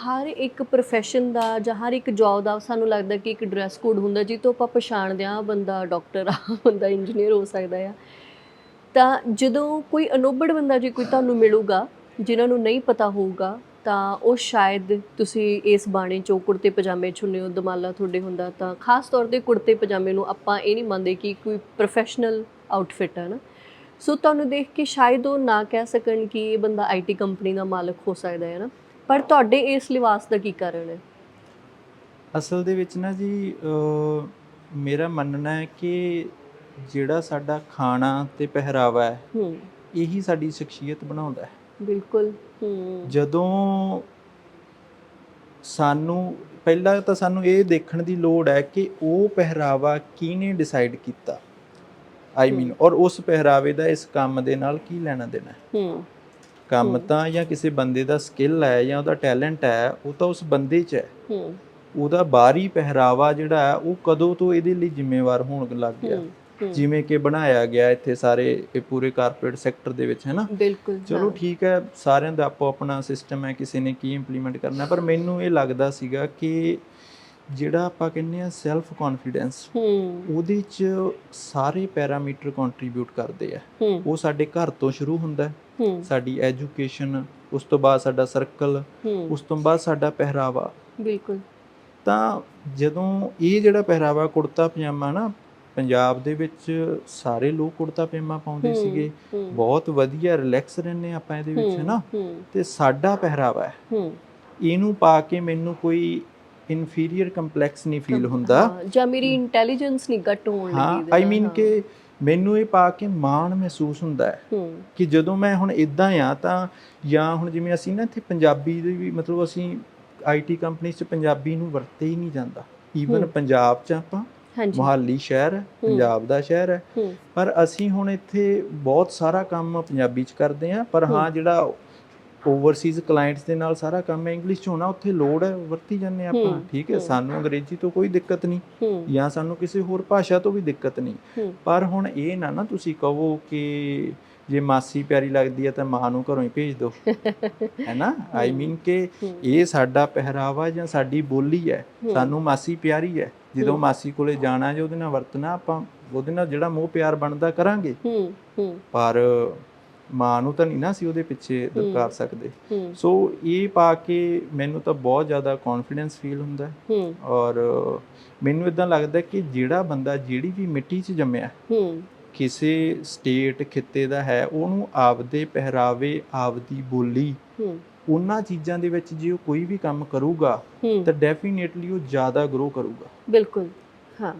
ਹਰ ਇੱਕ profession ਦਾ ਜਾਂ ਹਰ ਇੱਕ ਜੌਬ ਦਾ ਸਾਨੂੰ ਲੱਗਦਾ ਕਿ ਇੱਕ ਡਰੈਸ ਕੋਡ ਹੁੰਦਾ ਜੀ ਤੋਂ ਆਪਾਂ ਪਛਾਣਦੇ ਹਾਂ ਬੰਦਾ ਡਾਕਟਰ ਆ, ਬੰਦਾ ਇੰਜੀਨੀਅਰ ਹੋ ਸਕਦਾ ਆ। ਤਾਂ ਜਦੋਂ ਕੋਈ ਅਨੋਬੜ ਬੰਦਾ ਜੇ ਕੋਈ ਤੁਹਾਨੂੰ ਮਿਲੂਗਾ, ਜਿਨ੍ਹਾਂ ਨੂੰ ਨਹੀਂ ਪਤਾ ਹੋਊਗਾ, ਤਾਂ ਉਹ ਸ਼ਾਇਦ ਤੁਸੀਂ ਇਸ ਬਾਣੇ ਚੋਂ ਕੁੜਤੇ ਪਜਾਮੇ ਚੁੰਨੇ ਹੋ, ਦਮਾਲਾ ਤੁਹਾਡੇ ਹੁੰਦਾ, ਤਾਂ ਖਾਸ ਤੌਰ ਤੇ ਕੁੜਤੇ ਪਜਾਮੇ ਨੂੰ ਆਪਾਂ ਇਹ ਨਹੀਂ ਮੰਨਦੇ ਕਿ ਕੋਈ ਪ੍ਰੋਫੈਸ਼ਨਲ ਆਊਟਫਿਟ ਹੈ ਨਾ। ਸੋ ਤੁਹਾਨੂੰ ਦੇਖ ਕੇ ਸ਼ਾਇਦ ਉਹ ਨਾ ਕਹਿ ਸਕਣ ਕਿ ਇਹ ਬੰਦਾ ਆਈਟੀ ਕੰਪਨੀ ਦਾ ਮਾਲਕ ਹੋ ਸਕਦਾ ਹੈ ਨਾ। ਪਰ ਤੁਹਾਡੇ ਇਸ ਲਿਬਾਸ ਦਾ ਕੀ ਕਾਰਨ ਹੈ? ਅਸਲ ਦੇ ਵਿੱਚ ਨਾ ਜੀ ਮੇਰਾ ਮੰਨਣਾ ਹੈ ਕਿ ਜਿਹੜਾ ਸਾਡਾ ਖਾਣਾ ਤੇ ਪਹਿਰਾਵਾ ਹੈ ਹੂੰ। ਇਹੀ ਸਾਡੀ ਸ਼ਖਸੀਅਤ ਬਣਾਉਂਦਾ ਹੈ। ਬਿਲਕੁਲ ਹੂੰ। ਜਦੋਂ ਸਾਨੂੰ ਪਹਿਲਾਂ ਤਾਂ ਸਾਨੂੰ ਇਹ ਦੇਖਣ ਦੀ ਲੋੜ ਹੈ ਕਿ ਉਹ ਪਹਿਰਾਵਾ ਕਿਹਨੇ ਡਿਸਾਈਡ ਕੀਤਾ? ਆਈ ਮੀਨ ਔਰ ਉਸ ਪਹਿਰਾਵੇ ਦਾ ਇਸ ਕੰਮ ਦੇ ਨਾਲ ਕੀ ਲੈਣਾ ਦੇਣਾ ਹੈ? ਹੂੰ। ਕੰਮ। ਤਾਂ ਜਾਂ ਕਿਸੇ ਬੰਦੇ ਦਾ ਸਕਿੱਲ ਹੈ ਜਾਂ ਉਹਦਾ ਟੈਲੈਂਟ ਹੈ ਉਹ ਤਾਂ ਉਸ ਬੰਦੇ 'ਚ ਹੈ ਹੂੰ ਉਹਦਾ ਬਾਹਰੀ ਪਹਿਰਾਵਾ ਜਿਹੜਾ ਹੈ ਉਹ ਕਦੋਂ ਤੋਂ ਇਹਦੇ ਲਈ ਜ਼ਿੰਮੇਵਾਰ ਹੋਣ ਲੱਗ ਗਿਆ। ਜਿਵੇਂ ਕਿ ਬਣਾਇਆ ਗਿਆ ਇੱਥੇ ਸਾਰੇ ਇਹ ਪੂਰੇ ਕਾਰਪੋਰੇਟ ਸੈਕਟਰ ਦੇ ਵਿੱਚ ਹੈ ਨਾ ਬਿਲਕੁਲ ਚਲੋ। ਠੀਕ ਹੈ ਸਾਰਿਆਂ ਦਾ ਆਪੋ ਆਪਣਾ ਸਿਸਟਮ ਹੈ ਕਿਸੇ ਨੇ ਕੀ ਇੰਪਲੀਮੈਂਟ ਕਰਨਾ ਪਰ ਮੈਨੂੰ ਇਹ ਲੱਗਦਾ ਸੀਗਾ ਕਿ ਜਿਹੜਾ ਆਪਾਂ ਕਹਿੰਦੇ ਆ ਸੈਲਫ ਕੌਨਫੀਡੈਂਸ ਹੂੰ। ਉਹਦੇ 'ਚ ਸਾਰੇ ਪੈਰਾਮੀਟਰ ਕੰਟਰੀਬਿਊਟ ਕਰਦੇ ਆ। ਉਹ ਸਾਡੇ ਘਰ ਤੋਂ ਸ਼ੁਰੂ ਹੁੰਦਾ ਸਾਡੀ ਐਜੂਕੇਸ਼ਨ ਉਸ ਤੋਂ ਬਾਅਦ ਸਾਡਾ ਸਰਕਲ ਉਸ ਤੋਂ ਬਾਅਦ ਸਾਡਾ ਪਹਿਰਾਵਾ। ਬਿਲਕੁਲ। ਤਾਂ ਜਦੋਂ ਇਹ ਜਿਹੜਾ ਪਹਿਰਾਵਾ ਕੁੜਤਾ ਪਜਾਮਾ ਨਾ ਪੰਜਾਬ ਦੇ ਵਿੱਚ ਸਾਰੇ ਲੋਕ ਕੁੜਤਾ ਪਜਾਮਾ ਪਾਉਂਦੇ ਸੀਗੇ। ਬਹੁਤ ਵਧੀਆ ਰਿਲੈਕਸ ਰਹਿੰਦੇ ਆਪਾਂ ਇਹਦੇ ਵਿੱਚ ਹੈ ਨਾ ਤੇ ਸਾਡਾ ਪਹਿਰਾਵਾ ਹੂੰ। ਇਹਨੂੰ ਪਾ ਕੇ ਮੈਨੂੰ ਕੋਈ ਇਨਫੀਰੀਅਰ ਕੰਪਲੈਕਸ ਨਹੀਂ ਫੀਲ ਹੁੰਦਾ। ਹਾਂ, ਜਾਂ ਮੇਰੀ ਇੰਟੈਲੀਜੈਂਸ ਨਹੀਂ ਘੱਟ ਹੋਣ ਹਾਂ ਲੱਗੀ ਆਈ ਮੀਨ ਕਿ ਮੈਨੂੰ ਇਹ ਪਾ ਕੇ ਮਾਣ ਮਹਿਸੂਸ ਹੁੰਦਾ ਹੈ ਹੂੰ। ਕਿ ਜਦੋਂ ਮੈਂ ਹੁਣ ਇਦਾਂ ਆ ਤਾਂ ਜਾਂ ਹੁਣ ਜਿਵੇਂ ਅਸੀਂ ਨਾ ਇੱਥੇ ਪੰਜਾਬੀ ਦੇ ਵੀ ਮਤਲਬ ਅਸੀਂ ਆਈਟੀ ਕੰਪਨੀ 'ਚ ਪੰਜਾਬੀ ਨੂੰ ਵਰਤੇ ਹੀ ਨਹੀਂ ਜਾਂਦਾ। ਈਵਨ ਹੂੰ। ਪੰਜਾਬ 'ਚ ਆਪਾਂ ਮੁਹਾਲੀ ਸ਼ਹਿਰ ਹੈ ਪੰਜਾਬ ਦਾ ਸ਼ਹਿਰ ਹੈ। ਹੂੰ। ਪਰ ਅਸੀਂ ਹੁਣ ਇੱਥੇ ਬਹੁਤ ਸਾਰਾ ਕੰਮ ਪੰਜਾਬੀ 'ਚ ਕਰਦੇ ਆ ਪਰ ਹਾਂ। ਹੂੰ। ਜਿਹੜਾ ਓਵਰਸੀਜ਼ ਕਲਾਇੰਟਸ ਦੇ ਨਾਲ ਸਾਰਾ ਕੰਮ ਇੰਗਲਿਸ਼ 'ਚ ਹੋਣਾ ਉੱਥੇ ਲੋੜ ਹੈ ਵਰਤੀ ਜਾਂਦੇ ਆਪਾਂ। ਠੀਕ ਹੈ। ਸਾਨੂੰ ਅੰਗਰੇਜ਼ੀ ਤੋਂ ਕੋਈ ਦਿੱਕਤ ਨਹੀਂ ਜਾਂ ਸਾਨੂੰ ਕਿਸੇ ਹੋਰ ਭਾਸ਼ਾ ਤੋਂ ਵੀ ਦਿੱਕਤ ਨਹੀਂ। ਪਰ ਹੁਣ ਇਹ ਨਾ ਨਾ ਤੁਸੀਂ ਕਹੋ ਕਿ ਜੇ ਮਾਸੀ ਪਿਆਰੀ ਲੱਗਦੀ ਹੈ ਤਾਂ ਮਾਂ ਨੂੰ ਘਰੋਂ ਹੀ ਭੇਜ ਦਿਓ। ਹੈ ਨਾ? ਆਈ। ਮੀਨ ਕਿ ਇਹ ਸਾਡਾ ਪਹਿਰਾਵਾ ਜਾਂ ਸਾਡੀ ਬੋਲੀ ਹੈ। ਸਾਨੂੰ ਮਾਸੀ ਪਿਆਰੀ ਹੈ। ਜਦੋਂ। ਮਾਸੀ ਕੋਲੇ ਜਾਣਾ ਜਾਂ ਉਹਦੇ ਨਾਲ ਵਰਤਣਾ ਆਪਾਂ ਉਹਦੇ ਨਾਲ ਜਿਹੜਾ ਮੋਹ ਪਿਆਰ ਬਣਦਾ ਕਰਾਂਗੇ। ਹੂੰ ਹੂੰ। ਪਰ ਮਾਂ ਨੂੰ ਤਾਂ ਨਹੀਂ ਨਾ ਸੀ ਉਹਦੇ ਪਿੱਛੇ ਦਰਕਾਰ ਸਕਦੇ। ਸੋ ਇਹ ਪਾ ਕੇ ਮੈਨੂੰ ਤਾਂ ਬਹੁਤ ਜ਼ਿਆਦਾ ਕੌਨਫੀਡੈਂਸ ਫੀਲ ਹੁੰਦਾ ਔਰ ਮੈਨੂੰ ਇਦਾਂ ਲੱਗਦਾ ਕਿ ਜਿਹੜਾ ਬੰਦਾ ਜਿਹੜੀ ਵੀ ਮਿੱਟੀ 'ਚ ਜੰਮਿਆ ਕਿਸੇ ਸਟੇਟ ਖਿੱਤੇ ਦਾ ਹੈ ਉਹਨੂੰ ਆਪਦੇ ਪਹਿਰਾਵੇ ਆਪਦੀ ਬੋਲੀ ਉਹਨਾਂ ਚੀਜ਼ਾਂ ਦੇ ਵਿੱਚ ਜੇ ਉਹ ਕੋਈ ਵੀ ਕੰਮ ਕਰੂਗਾ ਤਾਂ ਡੈਫੀਨੇਟਲੀ ਉਹ ਜ਼ਿਆਦਾ ਗਰੋ ਕਰੂਗਾ। ਬਿਲਕੁਲ ਹਾਂ।